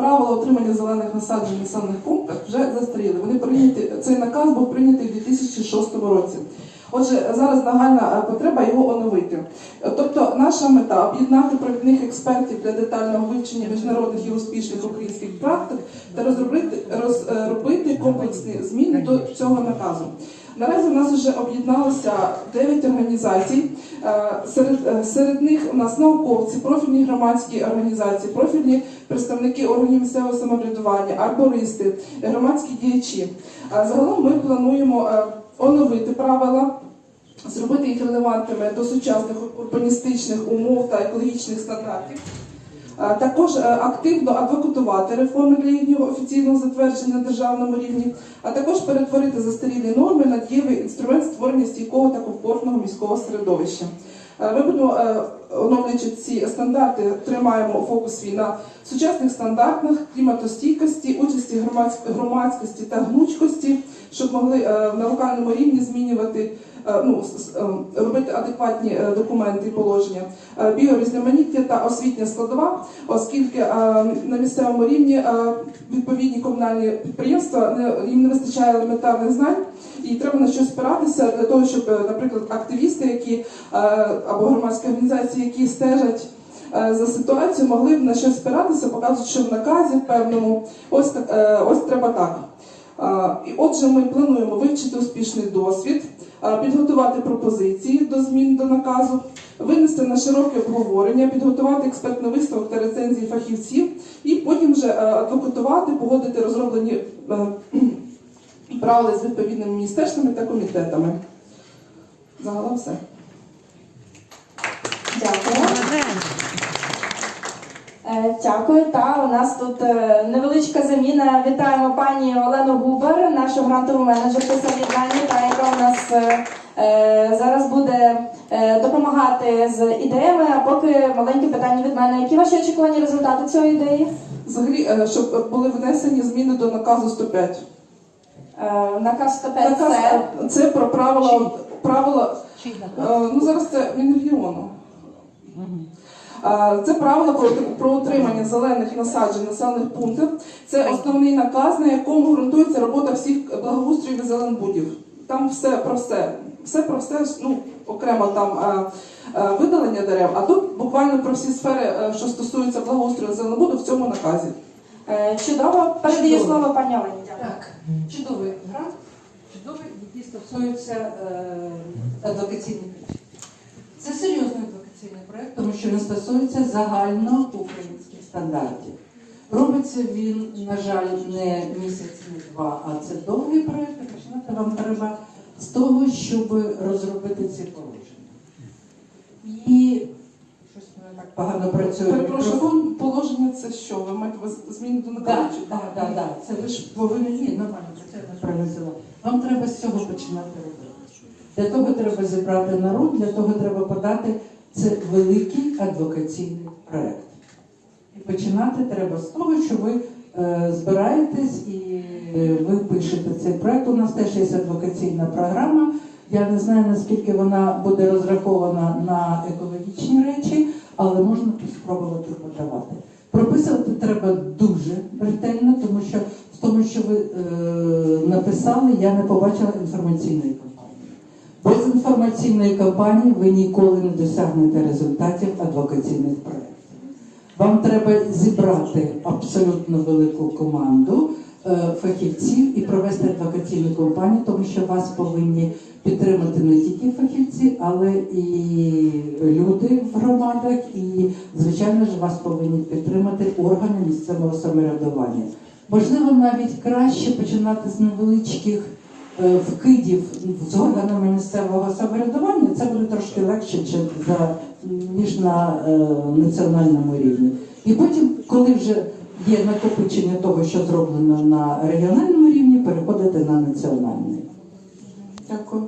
правила отримання зелених насаджень в населених пунктах вже застаріли. Вони прийняті, цей наказ був прийнятий у 2006 році. Отже, зараз нагальна е, потреба його оновити. Е, Тобто, наша мета об'єднати провідних експертів для детального вивчення міжнародних і успішних українських практик та розробити, розробити комплексні зміни до цього наказу. Наразі в нас вже об'єдналося 9 організацій. Е, Серед, е, серед них у нас науковці, профільні громадські організації, профільні представники органів місцевого самоврядування, арбористи, громадські діячі. Е, Загалом ми плануємо оновити правила, зробити їх релевантними до сучасних урбаністичних умов та екологічних стандартів. Е, Також е, активно адвокатувати реформи для їхнього офіційного затвердження на державному рівні, а також перетворити застарілі норми на дієвий інструмент створення стійкого та комфортного міського середовища. Е, Ми будемо, оновлюючи ці стандарти, тримаємо фокус свій на сучасних стандартах, кліматостійкості, участі громадськ- громадськості та гнучкості, щоб могли на локальному рівні змінювати. Е, Ну, с- с- е, робити адекватні е, документи і положення, Е, біорізноманіття та освітня складова, оскільки на місцевому рівні відповідні комунальні підприємства їм не вистачає елементарних знань, і треба на щось спиратися для того, щоб, наприклад, активісти, які або громадські організації, які стежать. За ситуацію могли б на щось спиратися, показують, що в наказі певному ось так, ось треба так. І отже, ми плануємо вивчити успішний досвід, підготувати пропозиції до змін до наказу, винести на широке обговорення, підготувати експертний висновок та рецензії фахівців, і потім вже е, адвокатувати, погодити розроблені е, правила з відповідними міністерствами та комітетами. Загалом все. Дякую. Е, Дякую. Та у нас тут е, невеличка заміна. Вітаємо пані Олену Губер, нашу грантову менеджерку самоврядування, та яка у нас е, е, зараз буде е, допомагати з ідеями. А поки маленьке питання від мене. Які ваші очікувані результати цієї ідеї? Взагалі, е, щоб були внесені зміни до наказу 105. Е, Наказ 105 Наказ, це е, це про правила, правила Е, Ну зараз це Мінрегіону. Е, Це правила про, утримання зелених насаджень населених пунктів. Це основний наказ, на якому ґрунтується робота всіх благоустроїв і зеленбудів. Там все про все. Все про все, ну, окремо там е, е, видалення дерев, а тут буквально про всі сфери, е, що стосуються благоустрою зеленбуду в цьому наказі. чудово. Передаю Чудово. слово пані Олені. Так, чудовий грант, чудовий, який стосується адвокаційних тому що він стосується загальноукраїнських стандартів. Робиться він, на жаль, не місяць, не два, а це довгий проєкт, починати вам треба з того, щоб розробити ці положення. І щось мене так погано працює. Перепрошую, положення це що? Ви маєте зміни до наказу? Так, так, так, так. Це ви ж повинні ні, нормально, це я взяла. Вам треба з цього починати робити. Для того треба зібрати народ, для того треба подати це великий адвокаційний проект. І починати треба з того, що ви е, збираєтесь і е, ви пишете цей проект. У нас теж є адвокаційна програма. Я не знаю, наскільки вона буде розрахована на екологічні речі, але можна спробувати подавати. Прописувати треба дуже ретельно, тому що в тому, що ви е, написали, я не побачила інформаційної. Без інформаційної кампанії ви ніколи не досягнете результатів адвокаційних проєктів. Вам треба зібрати абсолютно велику команду е, фахівців і провести адвокаційну кампанію, тому що вас повинні підтримати не тільки фахівці, але і люди в громадах, і звичайно ж вас повинні підтримати органи місцевого самоврядування. Можливо, навіть краще починати з невеличких вкидів з органами місцевого самоврядування. Це буде трошки легше, ніж на е, національному рівні. І потім, коли вже є накопичення того, що зроблено на регіональному рівні, переходити на національний. Дякую.